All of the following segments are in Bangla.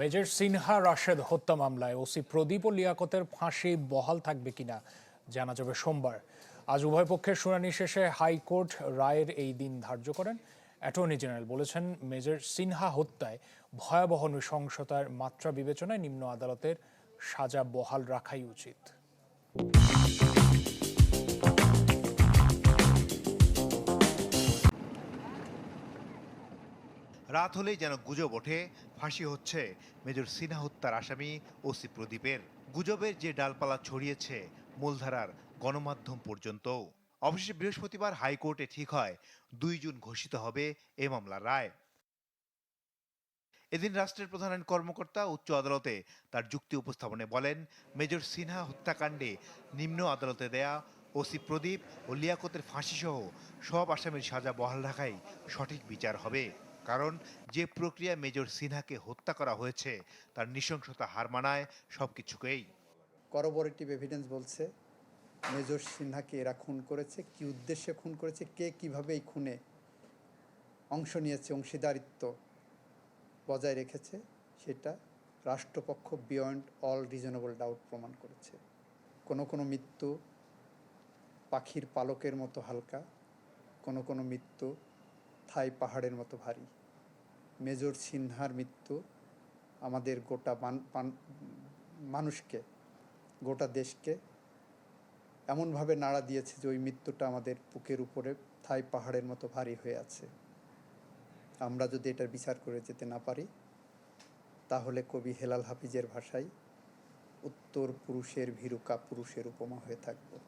মেজর সিনহা রাশেদ হত্যা মামলায় ওসি প্রদীপ ও লিয়াকতের ফাঁসি বহাল থাকবে কিনা জানা যাবে সোমবার। আজ উভয় পক্ষের শুনানি শেষে হাইকোর্ট রায়ের এই দিন ধার্য করেন। অ্যাটর্নি জেনারেল বলেছেন, মেজর সিনহা হত্যায় ভয়াবহ নৃশংসতার মাত্রা বিবেচনায় নিম্ন আদালতের সাজা বহাল রাখাই উচিত। রাত হলেই যেন গুজব ওঠে। ফাঁসি হচ্ছে। মেজর সিনহা হত্যার আসামি ওসি প্রদীপের। গুজবের যে ডালপালা ছড়িয়েছে মূলধারার গণমাধ্যম পর্যন্ত অবশেষে বৃহস্পতিবার হাইকোর্টে ঠিক হয়, দুই জুন ঘোষিত হবে এ মামলার রায়। এদিন রাষ্ট্রের প্রধান আইন কর্মকর্তা উচ্চ আদালতে তার যুক্তি উপস্থাপনে বলেন, মেজর সিনহা হত্যাকাণ্ডে নিম্ন আদালতে দেয়া ওসি প্রদীপ ও লিয়াকতের ফাঁসিসহ সব আসামির সাজা বহাল রাখাই সঠিক বিচার হবে। কারণ যে প্রক্রিয়া মেজর সিনহাকে হত্যা করা হয়েছে, তার নৃশংসতা হার মানায় সব কিছুকেই করবোরেটিভ এভিডেন্স বলছে, মেজর সিনহাকে এরা খুন করেছে, কি উদ্দেশ্যে খুন করেছে, কে কীভাবে এই খুনে অংশ নিয়েছে, অংশীদারিত্ব বজায় রেখেছে, সেটা রাষ্ট্রপক্ষ বিয়ন্ড অল রিজনেবল ডাউট প্রমাণ করেছে। কোনো কোনো মৃত্যু পাখির পালকের মতো হালকা, কোনো কোনো মৃত্যু থাই পাহাড়ের মতো ভারী। মেজর সিনহার মৃত্যু আমাদের গোটা মান- মানুষকে, গোটা দেশকে এমনভাবে নাড়া দিয়েছে যে ওই মৃত্যুটা আমাদের বুকের উপরে থাই পাহাড়ের মতো ভারী হয়ে আছে। আমরা যদি এটার বিচার করে যেতে না পারি, তাহলে কবি হেলাল হাফিজের ভাষায় উত্তর পুরুষের ভীরুকা পুরুষের উপমা হয়ে থাকব।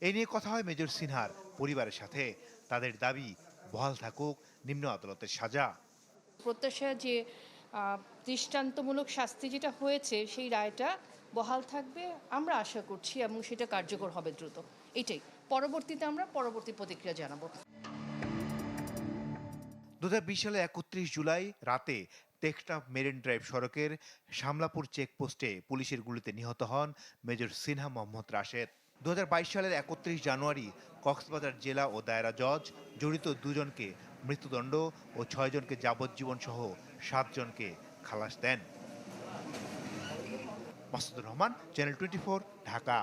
এ নিয়ে কথা হয় মেজর সিনহার পরিবারের সাথে। তাদের দাবি বহাল থাকুক নিম্ন আদালতের সাজা। প্রত্যাশা যে দৃষ্টান্তমূলক শাস্তি যেটা হয়েছে সেই রায়টা বহাল থাকবে আমরা আশা করছি এবং সেটা কার্যকর হবে দ্রুত। এটাই। পরবর্তীতে আমরা পরবর্তী প্রতিক্রিয়া জানাব। দু হাজার বিশ সালে একত্রিশ জুলাই রাতে টেক্সটাফ মেরিন ড্রাইভ সড়কের শামলাপুর চেকপোস্টে পুলিশের গুলিতে নিহত হন মেজর সিনহা মোহাম্মদ রাশেদ। দু হাজার বাইশ সালের একত্রিশ জানুয়ারি কক্সবাজার জেলা ও দায়রা জজ জড়িত দুজনকে মৃত্যুদণ্ড ও ছয়জনকে যাবজ্জীবন সহ সাতজনকে খালাস দেন। Masudur Rahman channel twenty Dhaka.